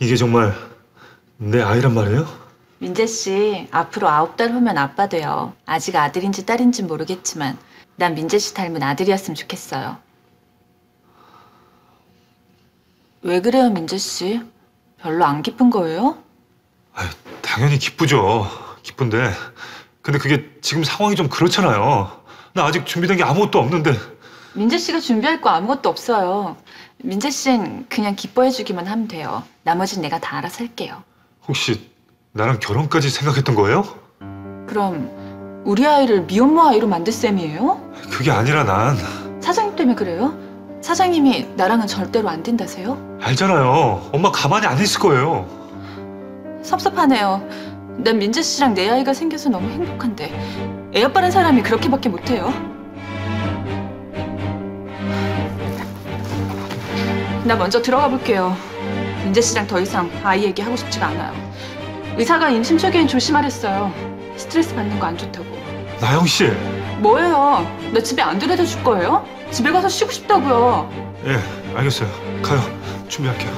이게 정말 내 아이란 말이에요? 민재 씨 앞으로 아홉 달 후면 아빠 돼요. 아직 아들인지 딸인지 모르겠지만 난 민재 씨 닮은 아들이었으면 좋겠어요. 왜 그래요, 민재 씨? 별로 안 기쁜 거예요? 아유, 당연히 기쁘죠. 기쁜데. 근데 그게 지금 상황이 좀 그렇잖아요. 나 아직 준비된 게 아무것도 없는데. 민재 씨가 준비할 거 아무것도 없어요. 민재 씨는 그냥 기뻐해 주기만 하면 돼요. 나머진 내가 다 알아서 할게요. 혹시 나랑 결혼까지 생각했던 거예요? 그럼 우리 아이를 미혼모 아이로 만들 셈이에요? 그게 아니라 난 사장님 때문에 그래요? 사장님이 나랑은 절대로 안 된다세요? 알잖아요. 엄마 가만히 안 있을 거예요. 섭섭하네요. 난 민재 씨랑 내 아이가 생겨서 너무 행복한데 애 아빠란 사람이 그렇게밖에 못해요. 나 먼저 들어가 볼게요. 민재 씨랑 더 이상 아이 얘기하고 싶지가 않아요. 의사가 임신 초기엔 조심하랬어요. 스트레스 받는 거 안 좋다고. 나영 씨. 뭐예요? 나 집에 안 데려다 줄 거예요? 집에 가서 쉬고 싶다고요. 예, 알겠어요. 가요. 준비할게요.